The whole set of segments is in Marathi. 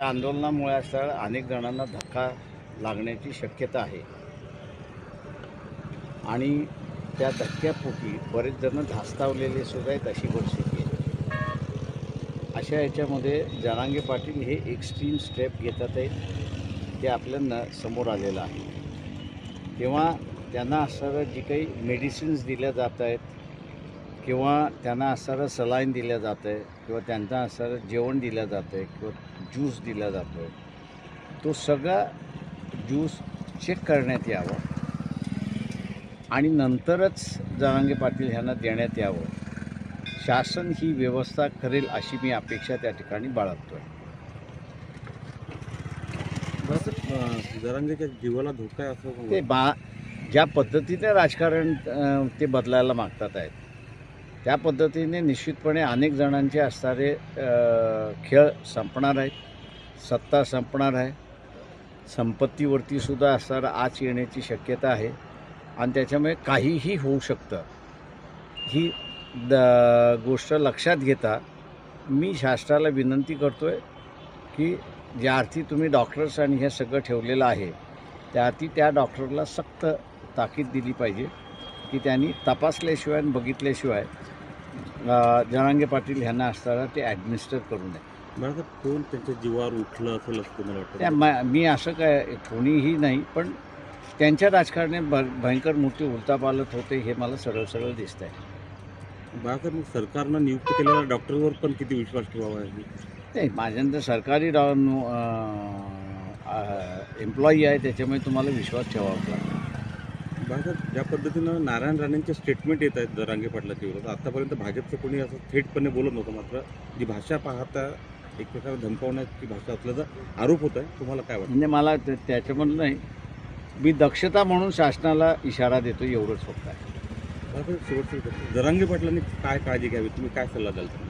या आंदोलनामुळे असं अनेक जणांना धक्का लागण्याची शक्यता आहे. आणि त्या धक्क्यापोटी बरेच जण धास्तावलेले सुद्धा आहेत अशी परिस्थिती आहे. अशा याच्यामध्ये जरांगे पाटील हे एक्स्ट्रीम स्टेप घेतात आहेत ते आपल्याला समोर आलेलं आहे. तेव्हा त्यांना असणारं जी काही मेडिसिन्स दिल्या जात आहेत किंवा त्यांना असणारं सलाईन दिल्या जातं आहे किंवा त्यांना असणारं जेवण दिलं जातं आहे किंवा ज्यूस दिला जातो आहे तो सगळा ज्यूस चेक करण्यात यावं. आणि नंतरच जरांगे पाटील ह्यांना देण्यात यावं. शासन ही व्यवस्था करेल अशी मी अपेक्षा त्या ठिकाणी बाळगतो आहे जरांगेच्या जीवाला धोका आहे असं ते बा ज्या पद्धतीने राजकारण ते बदलायला मागतात आहेत. त्या पद्धतीने निश्चितपणे अनेक जणांचे असणारे खेळ संपणार आहेत. सत्ता संपणार आहे. संपत्तीवरती सुद्धा असणारा आच येण्याची शक्यता आहे. आणि त्याच्यामुळे काहीही होऊ शकतं. ही द गोष्ट लक्षात घेता मी शासनाला विनंती करतो आहे की ज्या अर्थी तुम्ही डॉक्टर्स आणि हे सगळं ठेवलेलं आहे त्या अर्थी त्या डॉक्टरला सक्त ताकीद दिली पाहिजे. की त्यांनी तपासल्याशिवाय आणि बघितल्याशिवाय अ, जरांगे पाटील ह्यांना असताना ते ॲडमिनिस्टर करू नये. मला कोण त्यांच्या जीवावर उठलं असेल असं मला त्या वाटतं? म मी असं काय कोणीही नाही पण त्यांच्या राजकारणात भ भयंकर मोठी उलतापालत होते हे मला सरळ सरळ दिसत आहे बाळासाहेब मग सरकारनं नियुक्त केलेल्या डॉक्टरवर पण किती विश्वास ठेवावा आहे? नाही माझ्यानंतर सरकारी डॉ एम्प्लॉई आहे त्याच्यामुळे तुम्हाला विश्वास ठेवावा लागतो. बाळासाहेब ज्या पद्धतीनं नारायण राणेंचे स्टेटमेंट येत आहेत जरांगे पाटलाच्या विरोधात आतापर्यंत भाजपचं कोणी असं थेटपणे बोलत नव्हतं मात्र जी भाषा पाहता एक प्रकारे धमकावण्याची भाषा असल्याचा आरोप होत आहे तुम्हाला काय वाटतं म्हणजे मला त्या- त्याच्यामधलं नाही मी दक्षता म्हणून शासनाला इशारा देतो एवढंच फक्त आहे बाळासाहेब शेवटचं प्रश्न. जरांगे पाटलांनी काय काळजी घ्यावी तुम्ही काय सल्ला द्याल त्यांना?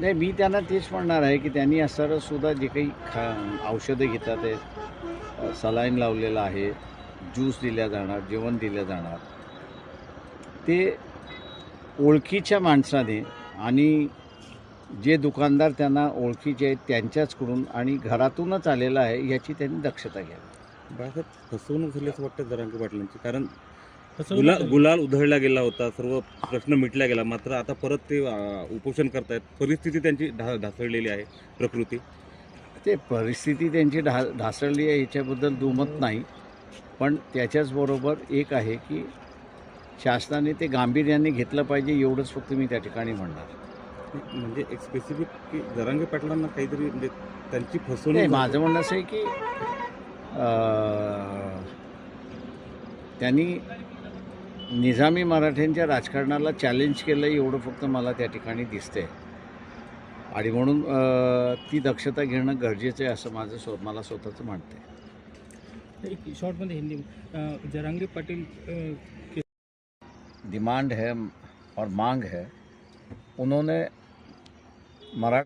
नाही मी त्यांना तेच म्हणणार आहे की त्यांनी असणारं सुद्धा जे काही खा औषधं घेतात आहे सलाईन लावलेलं आहे ज्यूस दिल्या जाणार जेवण दिलं जाणार. ते ओळखीच्या माणसाने आणि जे दुकानदार त्यांना ओळखीचे आहेत त्यांच्याचकडून आणि घरातूनच आलेलं आहे याची त्यांनी दक्षता घ्यावी. बाळासाहेब फसवणूक झाली असं वाटतं जरांगे पाटलांची? कारण गुलाल गुलाल उधळला गेला होता सर्व प्रश्न मिटला गेला. मात्र आता परत ते उपोषण करतायत. परिस्थिती त्यांची ढा ढासळलेली आहे प्रकृती. ते परिस्थिती त्यांची ढा ढासळली आहे याच्याबद्दल दुमत नाही. पण त्याच्याचबरोबर एक आहे की शासनाने ते गांभीर्याने घेतलं पाहिजे एवढंच फक्त मी त्या ठिकाणी म्हणणार. म्हणजे एक स्पेसिफिक की जरांगे पाटलांना काहीतरी म्हणजे त्यांची नाही फसवणूक माझं म्हणणं असं आहे की त्यांनी निजामी मराठ्यांच्या राजकारणाला चॅलेंज केलं एवढं फक्त मला त्या ठिकाणी दिसतंय. आणि म्हणून ती दक्षता घेणं गरजेचं आहे असं माझं स्व मला स्वतःचं म्हणतं एक शॉर्टमध्ये हिंदी में, अ, जरांगे पाटिल डिमांड है और मांग है। उन्होंने मरा